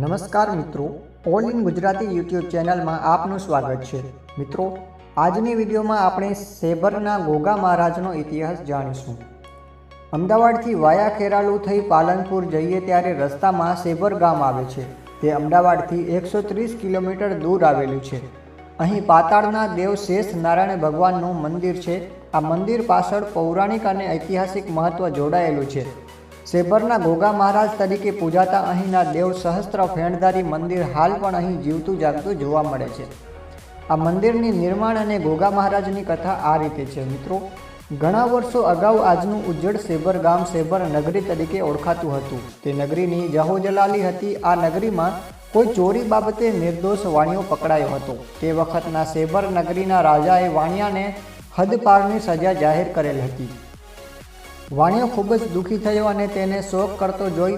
નમસ્કાર મિત્રો all in Gujarati YouTube ચેનલમાં આપનું સ્વાગત છે. મિત્રો, આજની વિડીયોમાં આપણે સેબરના ગોગા મહારાજનો ઇતિહાસ જાણીશું. અમદાવાદથી વાયા ખેરાલુ થઈ પાલનપુર જઈએ ત્યારે રસ્તામાં સેબર ગામ આવે છે. તે અમદાવાદથી એકસો ત્રીસ કિલોમીટર દૂર આવેલું છે. અહીં પાતાળના દેવ શેષ નારાયણ ભગવાનનું મંદિર છે. આ મંદિર પાછળ પૌરાણિક અને ઐતિહાસિક મહત્વ જોડાયેલું છે. સેબરના ગોગા મહારાજ તરીકે પૂજાતા અહીંના દેવ સહસ્ત્ર ફેણધારી મંદિર હાલ પણ અહીં જીવતું જાગતું જોવા મળે છે. આ મંદિરની નિર્માણ અને ગોગા મહારાજની કથા આ રીતે છે, મિત્રો. ઘણા વર્ષો અગાઉ આજનું ઉજ્જડ સેબર ગામ સેબર નગરી તરીકે ઓળખાતું હતું. તે નગરીની જહોજલાલી હતી. આ નગરીમાં કોઈ ચોરી બાબતે નિર્દોષ વાણિયો પકડાયો હતો. તે વખતના સેબર નગરીના રાજાએ વાણિયાને હદપારની સજા જાહેર કરેલ હતી. વાણિયો ખૂબ જ દુઃખી થયો અને તેને શોક કરતો જોઈ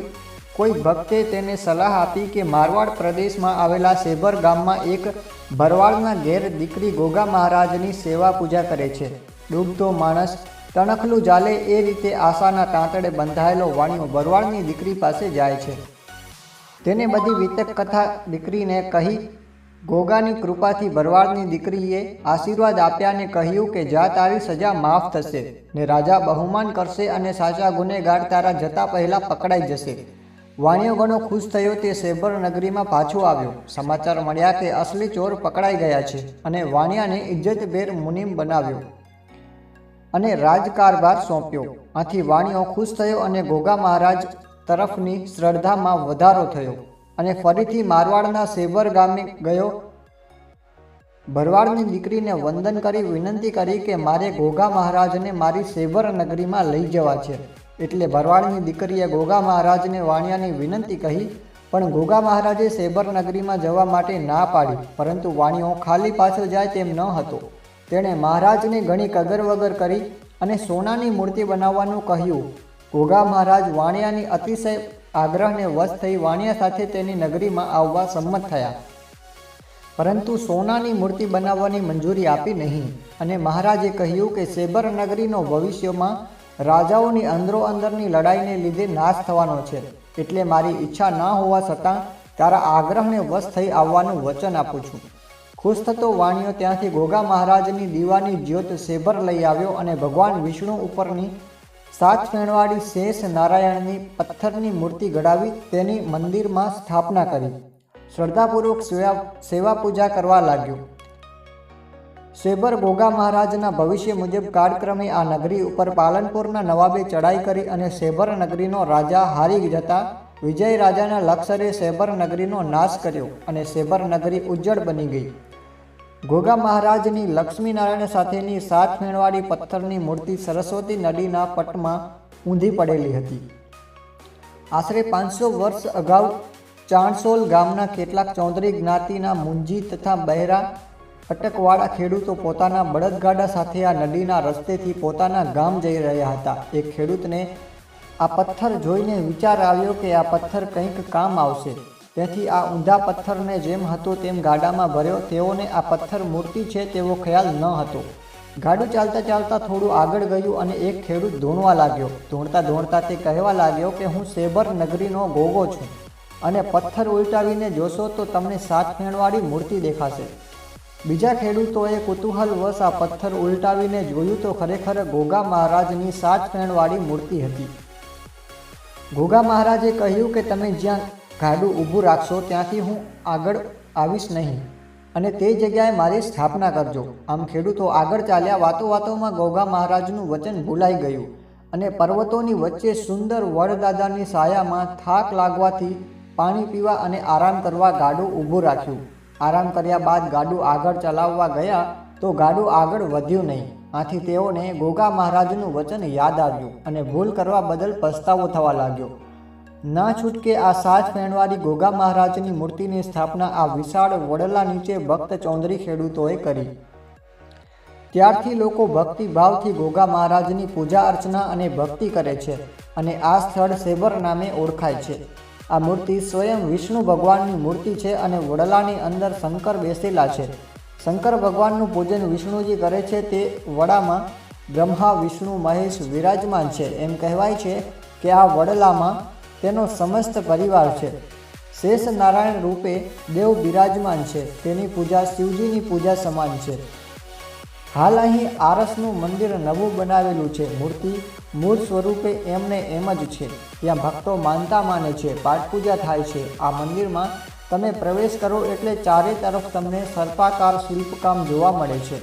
કોઈ ભક્તે તેને સલાહ આપી કે મારવાડ પ્રદેશમાં આવેલા સેબર ગામમાં એક ભરવાડના ઘેર દીકરી ગોગા મહારાજની સેવા પૂજા કરે છે. ડૂબતો માણસ તણખલું જાલે એ રીતે આશાના તાંતડે બંધાયેલો વાણિયો ભરવાડની દીકરી પાસે જાય છે. તેને બધી વિતક કથા દીકરીને કહી ગોગાની કૃપાથી ભરવાડની દીકરીએ આશીર્વાદ આપ્યા અને કહ્યું કે જા, તારી સજા માફ થશે ને રાજા બહુમાન કરશે અને સાચા ગુનેગાર તારા જતા પહેલા પકડાઈ જશે. વાણિયો ઘણો ખુશ થયો તે સેબર નગરીમાં પાછો આવ્યો. સમાચાર મળ્યા કે અસલી ચોર પકડાઈ ગયા છે અને વાણિયાને ઇજ્જતભેર મુનિમ બનાવ્યો અને રાજકારભાર સોંપ્યો. આથી વાણિયો ખુશ થયો અને ગોગા મહારાજ તરફની શ્રદ્ધામાં વધારો થયો. અને ફરીથી મારવાડના સેવર ગામે ગયો. ભરવાડની દીકરીને વંદન કરી વિનંતી કરી કે મારે ગોગા મહારાજને મારી સેવર નગરીમાં લઈ જવા છે. એટલે ભરવાડની દીકરીએ ગોગા મહારાજને વાણિયાની વિનંતી કહી, પણ ગોગા મહારાજે સેબર નગરીમાં જવા માટે ના પાડી, પરંતુ વાણિયો ખાલી પાછળ જાય તેમ ન હતો. તેણે મહારાજને ઘણી કદર વગર કરી અને સોનાની મૂર્તિ બનાવવાનું કહ્યું. ગોગા મહારાજ વાણિયાની અતિશય આગ્રહને વશ થઈ વાણિયા સાથે તેની નગરીમાં આવવા સંમત થયા. પરંતુ સોનાની મૂર્તિ બનાવવાની મંજૂરી આપી નહીં અને મહારાજે કહ્યું કે સેબર નગરીનો ભવિષ્યમાં રાજાઓની અંદરો અંદરની લડાઈને લીધે નાશ થવાનો છે. એટલે મારી ઈચ્છા ન હોવા છતાં તારા આગ્રહને વશ થઈ આવવાનું વચન આપું છું. ખુશ થતો વાણિયો ત્યાંથી ગોગા મહારાજની દીવાની જ્યોત સેબર લઈ આવ્યો અને ભગવાન વિષ્ણુ ઉપરની સાત ફેણવાળી શેષ નારાયણની પથ્થરની મૂર્તિ ઘડાવી તેની મંદિરમાં સ્થાપના કરી. શ્રદ્ધાપૂર્વક સેવા સેવા પૂજા કરવા લાગ્યો. શેબર ગોગા મહારાજના ભવિષ્ય મુજબ કાળક્રમે આ નગરી ઉપર પાલનપુરના નવાબે ચડાઈ કરી અને શેબર નગરીનો રાજા હારી જતા વિજય રાજાના લક્ષરે શેબર નગરીનો નાશ કર્યો અને શેબર નગરી ઉજ્જડ બની ગઈ. ગોગા મહારાજની લક્ષ્મીનારાયણ સાથેની સાત ફેણવાળી પથ્થરની મૂર્તિ સરસ્વતી નદીના પટમાં ઊંધી પડેલી હતી. આશરે પાંચસો વર્ષ અગાઉ ચાણસોલ ગામના કેટલાક ચૌધરી જ્ઞાતિના મુંજી તથા બહેરા, અટકવાળા ખેડૂતો પોતાના બળદગાડા સાથે આ નદીના રસ્તેથી પોતાના ગામ જઈ રહ્યા હતા. એક ખેડૂતને આ પથ્થર જોઈને વિચાર આવ્યો કે આ પથ્થર કંઈક કામ આવશે. તેથી આ ઊંધા પથ્થરને જેમ હતો તેમ ગાડામાં ભર્યો. તેઓને આ પથ્થર મૂર્તિ છે તેવો ખ્યાલ ન હતો. ગાડું ચાલતા ચાલતા થોડું આગળ ગયું અને એક ખેડૂત ધૂણવા લાગ્યો. ધૂણતા ધૂણતા તે કહેવા લાગ્યો કે હું સેબર નગરીનો ગોગો છું અને પથ્થર ઉલટાવીને જોશો તો તમને સાત ફેણવાળી મૂર્તિ દેખાશે. બીજા ખેડૂતોએ કુતૂહલવશ આ પથ્થર ઉલટાવીને જોયું તો ખરેખર ગોગા મહારાજની સાત ફેણવાળી મૂર્તિ હતી. ગોગા મહારાજે કહ્યું કે તમે જ્યાં ગાડું ઊભું રાખશો ત્યાંથી હું આગળ આવીશ નહીં. અને તે જગ્યાએ મારી સ્થાપના કરજો. આમ ખેડૂતો આગળ ચાલ્યા વાતો વાતોમાં ગોગા મહારાજનું વચન ભૂલાઈ ગયું અને પર્વતોની વચ્ચે સુંદર વડદાદાની સાયામાં થાક લાગવાથી પાણી પીવા અને આરામ કરવા ગાડું ઊભું રાખ્યું. આરામ કર્યા બાદ ગાડું આગળ ચલાવવા ગયા તો ગાડું આગળ વધ્યું નહીં. આથી તેઓને ગોગા મહારાજનું વચન યાદ આવ્યું અને ભૂલ કરવા બદલ પસ્તાવો થવા લાગ્યો. ના છૂટકે આ સાત ફેણવાળી ગોગા મહારાજની મૂર્તિની સ્થાપના આ વિશાળ વડલા નીચે ભક્ત ચૌધરી ખેડૂતોએ કરી. ત્યારથી લોકો ભક્તિભાવથી ગોગા મહારાજની પૂજા અર્ચના અને ભક્તિ કરે છે અને આ સ્થળ સેબર નામે ઓળખાય છે. આ મૂર્તિ સ્વયં વિષ્ણુ ભગવાનની મૂર્તિ છે અને વડલાની અંદર શંકર બેસેલા છે. શંકર ભગવાનનું પૂજન વિષ્ણુજી કરે છે તે વડામાં બ્રહ્મા, વિષ્ણુ, મહેશ વિરાજમાન છે. એમ કહેવાય છે કે આ વડલામાં તેનો સમસ્ત પરિવાર છે. શેષ નારાયણ રૂપે દેવ બિરાજમાન છે. તેની પૂજા શિવજીની પૂજા સમાન છે. હાલ અહીં આરસનું મંદિર નવું બનાવેલું છે. મૂર્તિ મૂળ સ્વરૂપે એમને એમ જ છે. ત્યાં ભક્તો માનતા માને છે. પાઠ પૂજા થાય છે. આ મંદિરમાં તમે પ્રવેશ કરો એટલે ચારે તરફ તમને સર્પાકાર શિલ્પકામ જોવા મળે છે.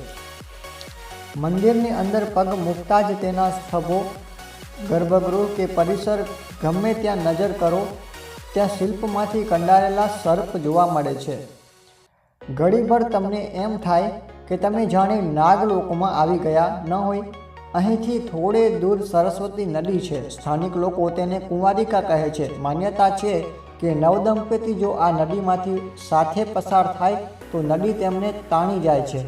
મંદિરની અંદર પગ મૂકતા જ તેના સ્થભો ગર્ભગૃહ કે પરિસર ગમે ત્યાં નજર કરો, ત્યાં શિલ્પમાંથી કંડારેલા સર્પ જોવા મળે છે. ઘડીભર તમને એમ થાય કે તમે જાણે નાગલોકમાં આવી ગયા ન હોય. અહીંથી થોડે દૂર સરસ્વતી નદી છે. સ્થાનિક લોકો તેને કુંવારિકા કહે છે. માન્યતા છે કે નવદંપતિ જો આ નદીમાંથી સાથે પસાર થાય, તો નદી તેમને તાણી જાય છે.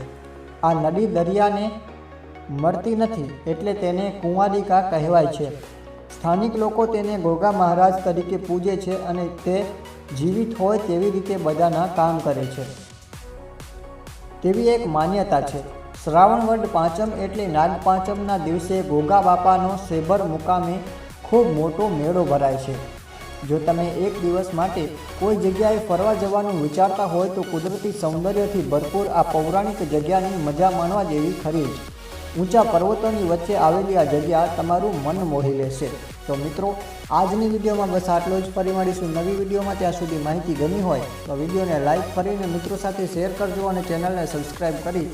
આ નદી દરિયાને મળતી નથી એટલે તેને કુંવારિકા કહેવાય છે. સ્થાનિક લોકો તેને ગોગા મહારાજ તરીકે પૂજે છે અને તે જીવિત હોય તેવી રીતે બધાના કામ કરે છે. તેવી એક માન્યતા છે. શ્રાવણ વડ પાંચમ એટલે નાગ પાંચમના દિવસે ગોગા બાપાનો સેબર મુકામે ખૂબ મોટો મેળો ભરાય છે. જો તમે એક દિવસ માટે કોઈ જગ્યાએ ફરવા જવાનું વિચારતા હોય તો કુદરતી સૌંદર્યથી ભરપૂર આ પૌરાણિક જગ્યાની મજા માણવા જેવી ખરી જ. ઊંચા પર્વતોની વચ્ચે આવેલી આ જગ્યા તમારું મન મોહી લેશે. તો મિત્રો, આજની વિડીયોમાં બસ આટલો જ. ફરી મળીશું નવી વિડીયોમાં. ત્યાં સુધી માહિતી ગમી હોય તો વિડીયોને લાઇક કરીને મિત્રો સાથે શેર કરજો અને ચેનલને સબસ્ક્રાઈબ કરી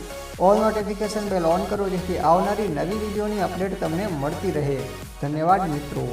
ઓલ નોટિફિકેશન બેલ ઓન કરો જેથી આવનારી નવી વિડીયોની અપડેટ તમને મળતી રહે. ધન્યવાદ મિત્રો.